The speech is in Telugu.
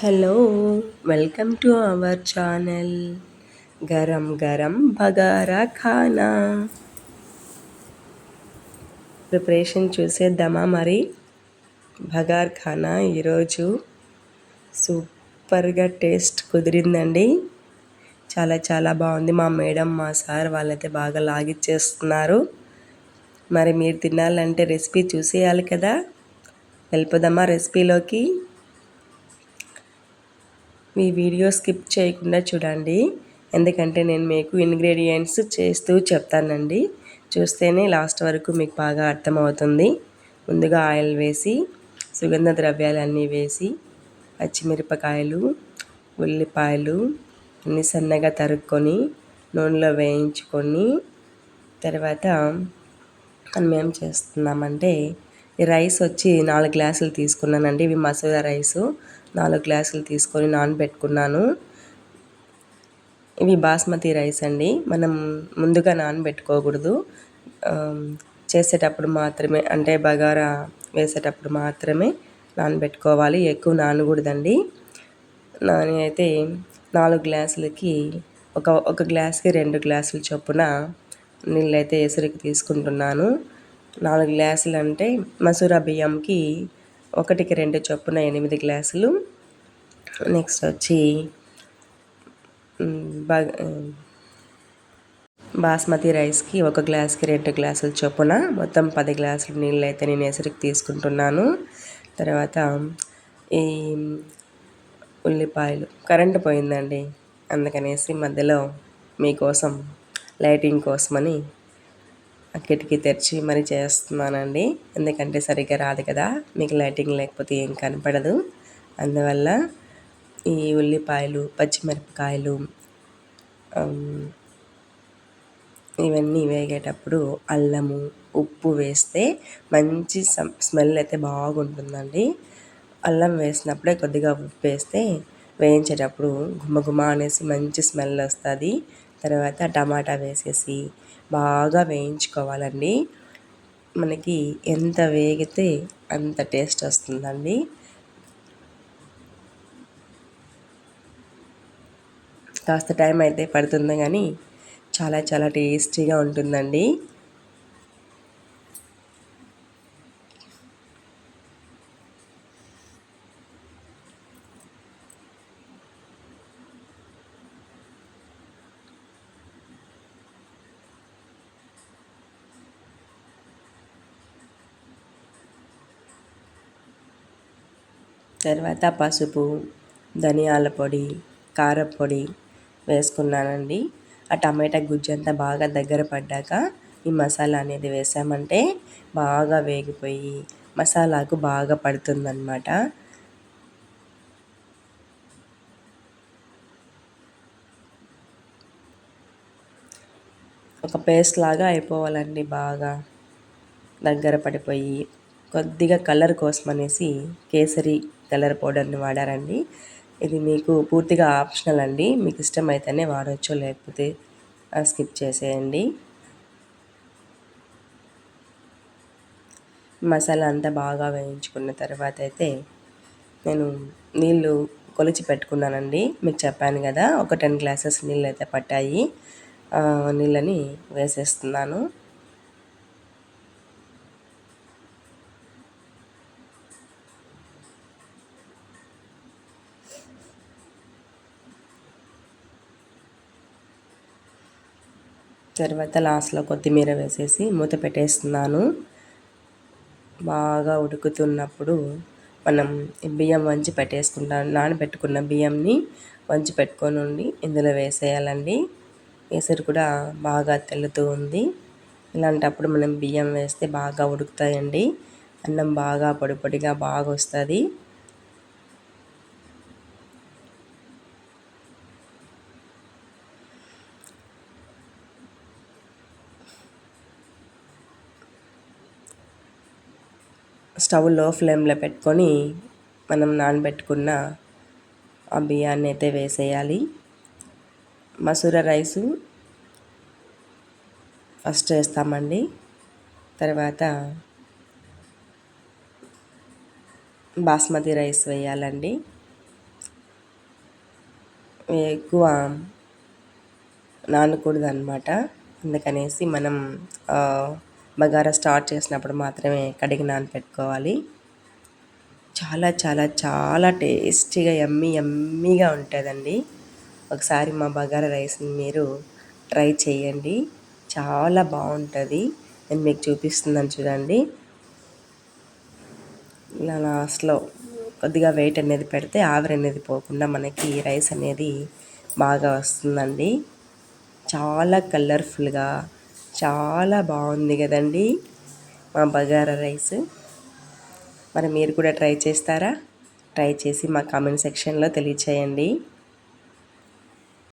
Hello welcome to our channel. Garam గరం బగారా ఖానా. ప్రిపరేషన్ చూసేద్దామా మరి? బగార్ ఖానా ఈరోజు సూపర్గా టేస్ట్ కుదిరిందండి. చాలా చాలా బాగుంది. మా మేడం మా సార్ వాళ్ళైతే బాగా లాగిచ్చేస్తున్నారు. మరి మీరు తినాలంటే రెసిపీ చూసేయాలి కదా. వెళ్ళిపోదామా రెసిపీలోకి? మీ వీడియో స్కిప్ చేయకుండా చూడండి. ఎందుకంటే నేను మీకు ఇంగ్రీడియంట్స్ చేస్తూ చెప్తానండి. చూస్తేనే లాస్ట్ వరకు మీకు బాగా అర్థమవుతుంది. ముందుగా ఆయిల్ వేసి సుగంధ ద్రవ్యాలన్నీ వేసి పచ్చిమిరపకాయలు ఉల్లిపాయలు అన్ని సన్నగా తరుక్కొని నూనెలో వేయించుకొని తర్వాత మనం ఏం చేస్తున్నామంటే రైస్ వచ్చి నాలుగు గ్లాసులు తీసుకున్నానండి. ఇవి మసూరా రైసు. నాలుగు గ్లాసులు తీసుకొని నానబెట్టుకున్నాను ఇవి బాస్మతి రైస్ అండి. మనం ముందుగా నానబెట్టుకోకూడదు చేసేటప్పుడు మాత్రమే అంటే బగారా వేసేటప్పుడు మాత్రమే నానబెట్టుకోవాలి ఎక్కువ నానకూడదండి. నాని అయితే నాలుగు గ్లాసులకి ఒక ఒక గ్లాస్కి రెండు గ్లాసుల చొప్పున నీళ్ళైతే ఎసురికి తీసుకుంటున్నాను. నాలుగు గ్లాసులు అంటే మసూర బియ్యంకి ఒకటికి రెండు చొప్పున ఎనిమిది గ్లాసులు. నెక్స్ట్ వచ్చి బాస్మతి రైస్కి ఒక గ్లాస్కి రెండు గ్లాసులు చొప్పున మొత్తం పది గ్లాసులు నీళ్ళు అయితే నేను ఎసరికి తీసుకుంటున్నాను. తర్వాత ఈ ఉల్లిపాయలు కరెంటు పోయిందండి. అందుకనేసి మధ్యలో మీకోసం లైటింగ్ కోసమని కిటికీ తెరిచి మరి చేస్తున్నానండి. ఎందుకంటే సరిగ్గా రాదు కదా. మీకు లైటింగ్ లేకపోతే ఏం కనపడదు. అందువల్ల ఈ ఉల్లిపాయలు పచ్చిమిరపకాయలు ఇవన్నీ వేగేటప్పుడు అల్లము ఉప్పు వేస్తే మంచి స్మెల్ అయితే బాగుంటుందండి. అల్లం వేసినప్పుడే కొద్దిగా ఉప్పు వేస్తే వేయించేటప్పుడు గుమగుమ అనేసి మంచి స్మెల్ వస్తుంది. తర్వాత టమాటా వేసేసి బాగా వేయించుకోవాలండి. మనకి ఎంత వేగితే అంత టేస్ట్ వస్తుందండి. కాస్త టైం అయితే పడుతుంది కానీ చాలా చాలా టేస్టీగా ఉంటుందండి. తర్వాత పసుపు ధనియాల పొడి కారపొడి వేసుకున్నానండి. ఆ టమాటా గుజ్జు అంతా బాగా దగ్గర పడ్డాక ఈ మసాలా అనేది వేసామంటే బాగా వేగిపోయి మసాలాకు బాగా పడుతుందన్నమాట. ఒక పేస్ట్ లాగా అయిపోవాలండి బాగా. దగ్గర పడిపోయి కొద్దిగా కలర్ కోసం అనేసి కేసరి కలర్ పౌడర్ని వాడారండి. ఇది మీకు పూర్తిగా ఆప్షనల్ అండి. మీకు ఇష్టమైతేనే వాడవచ్చు లేకపోతే స్కిప్ చేసేయండి. మసాలా అంతా బాగా వేయించుకున్న తర్వాత అయితే నేను నీళ్ళు కొలిచి పెట్టుకున్నానండి. మీకు చెప్పాను కదా ఒక టెన్ గ్లాసెస్ నీళ్ళు అయితే పట్టాయి నీళ్ళని వేసేస్తున్నాను. తర్వాత లాస్ట్లో కొత్తిమీర వేసేసి మూత పెట్టేస్తున్నాను. బాగా ఉడుకుతున్నప్పుడు మనం బియ్యం వంచి పెట్టేసుకుంటాం నానబెట్టుకున్న బియ్యంని వంచి పెట్టుకొని ఉండి ఇందులో వేసేయాలండి. వేసరి కూడా బాగా తెల్లుతూ ఉంది. ఇలాంటప్పుడు మనం బియ్యం వేస్తే బాగా ఉడుకుతాయండి. అన్నం బాగా పొడి పొడిగా బాగా వస్తుంది స్టవ్లో ఫ్లేమ్లో పెట్టుకొని మనం నానబెట్టుకున్న ఆ బియ్యాన్ని అయితే వేసేయాలి. మసూర రైసు ఫస్ట్ వేస్తామండి. తర్వాత బాస్మతి రైస్ వేయాలండి. ఎక్కువ నానకూడదు అనమాట అందుకనేసి మనం బగారా స్టార్ట్ చేసినప్పుడు మాత్రమే కడిగి నానపెట్టుకోవాలి. చాలా చాలా చాలా టేస్టీగా ఎమ్మీ ఎమ్మీగా ఉంటుందండి. ఒకసారి మా బగారా రైస్ని మీరు ట్రై చేయండి. చాలా బాగుంటుంది. నేను మీకు చూపిస్తున్నాను చూడండి. ఇలా లాస్ట్లో కొద్దిగా వెయిట్ అనేది పెడితే ఆవిరి అనేది పోకుండా మనకి రైస్ అనేది బాగా వస్తుందండి. చాలా కలర్ఫుల్గా చాలా బాగుంది కదండి మా బగారా రైస్. మరి మీరు కూడా ట్రై చేస్తారా? ట్రై చేసి మా కామెంట్ సెక్షన్లో తెలియచేయండి.